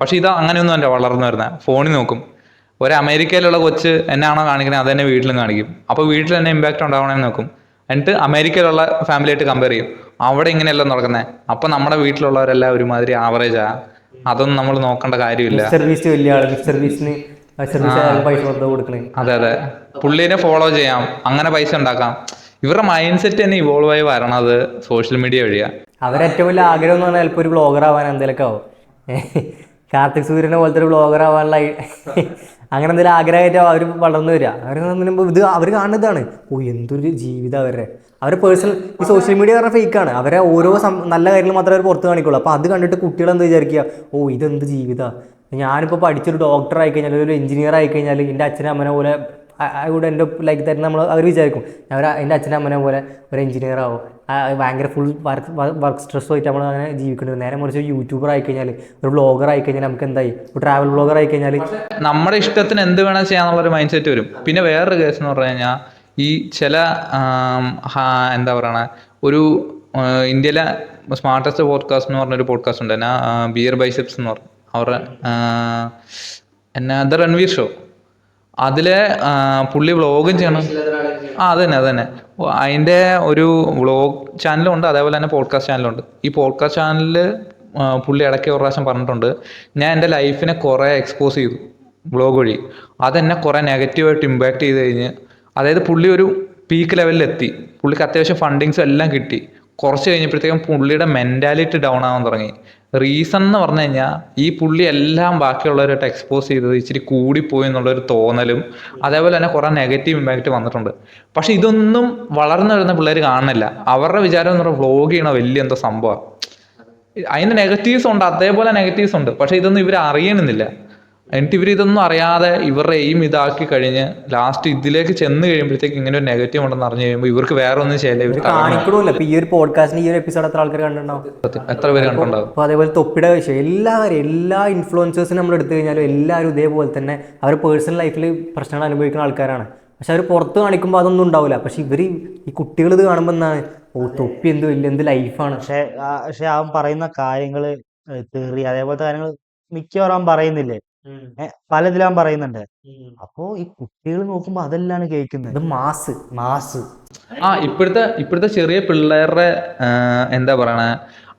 പക്ഷെ ഇത് അങ്ങനെയൊന്നും അല്ല വളർന്നു വരുന്നത് ഫോണിൽ നോക്കും. ഒരു അമേരിക്കയിലുള്ള കൊച്ച് എന്നാണോ കാണിക്കുന്നത് അത് തന്നെ വീട്ടിലും കാണിക്കും. അപ്പോൾ വീട്ടിൽ തന്നെ ഇമ്പാക്റ്റ് ഉണ്ടാവണമെന്ന് നോക്കും. എന്നിട്ട് അമേരിക്കയിലുള്ള ഫാമിലിയായിട്ട് കമ്പയർ ചെയ്യും. അവിടെ ഇങ്ങനെയല്ല നടക്കുന്നത് അപ്പം നമ്മുടെ വീട്ടിലുള്ളവരെല്ലാം ഒരുമാതിരി ആവറേജാ അതൊന്നും നമ്മൾ നോക്കേണ്ട കാര്യമില്ല. അതെ അതെ. പുള്ളീനെ ഫോളോ ചെയ്യാം. അങ്ങനെ പൈസ ഉണ്ടാക്കാം. ഇവരുടെ മൈൻഡ് സെറ്റ് തന്നെ ഇവോൾവ് ആയി വരണത് സോഷ്യൽ മീഡിയ വഴിയാ. അവരേറ്റവും വലിയ ആഗ്രഹം എന്ന് പറഞ്ഞാൽ ചിലപ്പോൾ ഒരു ബ്ലോഗർ ആവാൻ എന്തെങ്കിലുമൊക്കെ ആവും. കാർത്തിക് സൂര്യനെ പോലത്തെ ഒരു ബ്ലോഗർ ആവാനുള്ള അങ്ങനെ എന്തെങ്കിലും ആഗ്രഹമായിട്ട് അവർ വളർന്നു വരിക. അവർ ഇത് അവർ കാണുന്നതാണ്. ഓ എന്തൊരു ജീവിതം അവരുടെ. അവരെ പേഴ്സണൽ ഈ സോഷ്യൽ മീഡിയ പറഞ്ഞ ഫേക്കാണ് അവരെ ഓരോ നല്ല കാര്യങ്ങൾ മാത്രമേ അവർ പുറത്ത് കാണിക്കുള്ളൂ. അപ്പോൾ അത് കണ്ടിട്ട് കുട്ടികൾ എന്ത് വിചാരിക്കുക? ഓ ഇതെന്ത് ജീവിതമാണ് ഞാനിപ്പോൾ പഠിച്ചൊരു ഡോക്ടർ ആയിക്കഴിഞ്ഞാൽ ഒരു എഞ്ചിനീയർ ആയിക്കഴിഞ്ഞാൽ എന്റെ അച്ഛനും അമ്മനെ പോലെ ഇവിടെ എന്റെ ലൈക്ക് തരുന്ന നമ്മൾ അവർ വിചാരിക്കും അവർ എന്റെ അച്ഛനും അമ്മനെ പോലെ ഒരു എഞ്ചിനീയർ ആവും. ഭയങ്കര ഫുൾ വർക്ക് വർക്ക് സ്ട്രെസ് ആയിട്ട് നമ്മൾ അങ്ങനെ ജീവിക്കേണ്ടത് നേരെ മറിച്ച് യൂട്യൂബർ ആയി കഴിഞ്ഞാൽ ഒരു ബ്ലോഗർ ആയി കഴിഞ്ഞാൽ നമുക്ക് എന്തായി? ഒരു ട്രാവൽ ബ്ലോഗർ ആയി കഴിഞ്ഞാൽ നമ്മുടെ ഇഷ്ടത്തിന് എന്ത് വേണം ചെയ്യാന്നുള്ളൊരു മൈൻഡ് സെറ്റ് വരും. പിന്നെ വേറൊരു കേസ് എന്ന് പറഞ്ഞു കഴിഞ്ഞാൽ ഈ ചില എന്താ പറയണ ഒരു ഇന്ത്യയിലെ സ്മാർട്ടസ്റ്റ് പോഡ്കാസ്റ്റ് എന്ന് പറഞ്ഞൊരു പോഡ്കാസ്റ്റ് ഉണ്ട്. എന്നാ ബിയർ ബൈസെപ്സ് എന്ന് പറഞ്ഞു. അവരുടെ എന്നാ ദ റൺവീർ ഷോ അതിലെ പുള്ളി വ്ളോഗും ചെയ്യണം. ആ അത് തന്നെ അത് തന്നെ അതിന്റെ ഒരു വ്ളോഗ് ചാനലും ഉണ്ട് അതേപോലെ തന്നെ പോഡ്കാസ്റ്റ് ചാനലും ഉണ്ട് ഈ പോഡ്കാസ്റ്റ് ചാനലിൽ പുള്ളി ഇടയ്ക്ക് ഒരു പ്രാവശ്യം പറഞ്ഞിട്ടുണ്ട് ഞാൻ എന്റെ ലൈഫിനെ കുറേ എക്സ്പോസ് ചെയ്തു വ്ളോഗ് വഴി. അതെന്നെ കുറേ നെഗറ്റീവായിട്ട് ഇമ്പാക്റ്റ് ചെയ്ത് കഴിഞ്ഞ്. അതായത് പുള്ളി ഒരു പീക്ക് ലെവലിലെത്തി പുള്ളിക്ക് അത്യാവശ്യം ഫണ്ടിങ്സും എല്ലാം കിട്ടി. കുറച്ച് കഴിഞ്ഞപ്പോഴത്തേക്കും പുള്ളിയുടെ മെന്റാലിറ്റി ഡൗൺ ആവാൻ തുടങ്ങി. റീസൺ എന്ന് പറഞ്ഞു കഴിഞ്ഞാൽ ഈ പുള്ളി എല്ലാം ബാക്കിയുള്ളവരായിട്ട് എക്സ്പോസ് ചെയ്തത് ഇച്ചിരി കൂടിപ്പോയി എന്നുള്ളൊരു തോന്നലും അതേപോലെ തന്നെ കുറേ നെഗറ്റീവ് ഇമ്പാക്റ്റ് വന്നിട്ടുണ്ട്. പക്ഷെ ഇതൊന്നും വളർന്നു വരുന്ന പിള്ളേർ കാണുന്നില്ല. അവരുടെ വിചാരം എന്ന് പറഞ്ഞാൽ വ്ളോഗ് ചെയ്യണ വലിയ എന്തോ സംഭവം. അതിന് നെഗറ്റീവ്സ് ഉണ്ട് അതേപോലെ നെഗറ്റീവ്സ് ഉണ്ട്. പക്ഷെ ഇതൊന്നും ഇവർ അറിയണമെന്നില്ല എന്നിട്ട് ഇവർ ഇതൊന്നും അറിയാതെ ഇവരുടെ എയിം ഇതാക്കി കഴിഞ്ഞ് ലാസ്റ്റ് ഇതിലേക്ക് ചെന്ന് കഴിയുമ്പോഴത്തേക്ക് ഇങ്ങനെ ഒരു നെഗറ്റീവ് ഉണ്ടെന്ന് അറിഞ്ഞു കഴിയുമ്പോൾ ഇവർക്ക് വേറെ ഒന്നും ചെയ്യില്ല ഇവർ കാണിക്കണമില്ല ഈ ഒരു പോഡ്കാസ്റ്റിന് ഈ ഒരു എപ്പിസോഡ് എത്ര ആൾക്കാർ കണ്ടിട്ടുണ്ടാവും? എത്ര പേര് കണ്ടുണ്ടാവും അപ്പോൾ അതേപോലെ തൊപ്പിയുടെ വിഷയം. എല്ലാവരും എല്ലാ ഇൻഫ്ലുവൻസേഴ്സിനും നമ്മൾ എടുത്തു കഴിഞ്ഞാലും എല്ലാവരും ഇതേപോലെ തന്നെ അവർ പേഴ്സണൽ ലൈഫിൽ പ്രശ്നങ്ങൾ അനുഭവിക്കുന്ന ആൾക്കാരാണ്. പക്ഷെ അവർ പുറത്ത് കാണിക്കുമ്പോൾ അതൊന്നും ഉണ്ടാവില്ല. പക്ഷെ ഇവർ ഈ കുട്ടികൾ ഇത് കാണുമ്പോൾ എന്താണ്? ഓ തൊപ്പി എന്ത് വലിയ എന്ത് ലൈഫാണ് പക്ഷെ പക്ഷെ അവൻ പറയുന്ന കാര്യങ്ങൾ തെറി അതേപോലത്തെ കാര്യങ്ങൾ മിക്കവാറും അവൻ പറയുന്നില്ലേ? പലതിലും അവൻ പറയുന്നുണ്ട്. അപ്പോ ഈ കുട്ടികൾ നോക്കുമ്പോ അതെല്ലാണ് കേൾക്കുന്നത്. ഇത് മാസ് മാസ്. ആ ഇപ്പോഴത്തെ ഇപ്പോഴത്തെ ചെറിയ പിള്ളേരുടെ എന്താ പറയണേ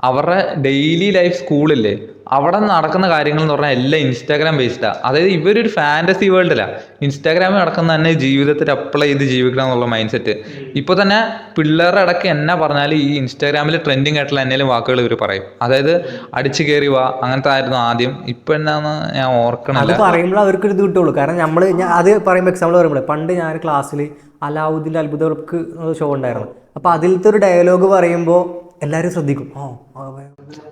അവരുടെ ഡെയിലി ലൈഫ് സ്കൂളില്ലേ അവിടെ നടക്കുന്ന കാര്യങ്ങൾ എന്ന് പറഞ്ഞാൽ എല്ലാം ഇൻസ്റ്റാഗ്രാം ബേസ്ഡാ അതായത് ഇവരൊരു ഫാന്റസി വേൾഡിലാണ് ഇൻസ്റ്റാഗ്രാമിൽ നടക്കുന്ന തന്നെ ജീവിതത്തിൽ അപ്ലൈ ചെയ്ത് ജീവിക്കണം എന്നുള്ള മൈൻഡ് സെറ്റ് ഇപ്പോൾ തന്നെ പിള്ളേരുടെ ഇടയ്ക്ക് എന്നാ പറഞ്ഞാൽ ഈ ഇൻസ്റ്റാഗ്രാമിൽ ട്രെൻഡിങ് ആയിട്ടുള്ള എന്തെങ്കിലും വാക്കുകൾ ഇവർ പറയും. അതായത് അടിച്ചു കയറി വാ അങ്ങനത്തെ ആയിരുന്നു ആദ്യം. ഇപ്പൊ എന്നാന്ന് ഞാൻ അത് ഓർക്കണില്ല. പറയുമ്പോൾ അവർക്ക് ഇത് കിട്ടുള്ളൂ. കാരണം നമ്മൾ ഞാൻ അത് പറയുമ്പോൾ എക്സാമ്പിൾ പറയുമ്പോൾ പണ്ട് ഞാൻ ക്ലാസ്സിൽ അലാവുദ്ദീന്റെ അത്ഭുതർക്ക് ഷോ ഉണ്ടായിരുന്നു. അപ്പോൾ അതിലത്തെ ഒരു ഡയലോഗ് പറയുമ്പോൾ എല്ലാവരും ശ്രദ്ധിക്കും. ഓ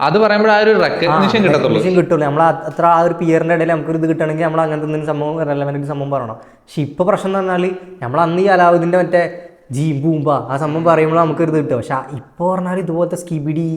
അത് പറയുമ്പോൾ ആ ഒരു റെക്കഗ്നിഷൻ കിട്ടത്തുള്ളൂ. കിട്ടുള്ളൂ നമ്മൾ അത്ര ആ ഒരു പിയറിന്റെ ഇടയിൽ നമുക്ക് ഇത് കിട്ടണമെങ്കിൽ നമ്മൾ അങ്ങനത്തെ എന്തെങ്കിലും സംഭവം റെലവെന്റ് സംഭവം പറയണം. പക്ഷെ ഇപ്പോൾ പ്രശ്നം എന്ന് പറഞ്ഞാൽ നമ്മൾ അന്ന് ഈ അലാവുദ്ദീന്റെ മറ്റേ ജീ ബൂമ്പ ആ സംഭവം പറയുമ്പോൾ നമുക്കൊരു ഇത് കിട്ടും പക്ഷെ ഇപ്പോൾ പറഞ്ഞാൽ ഇതുപോലത്തെ സ്കിബിഡി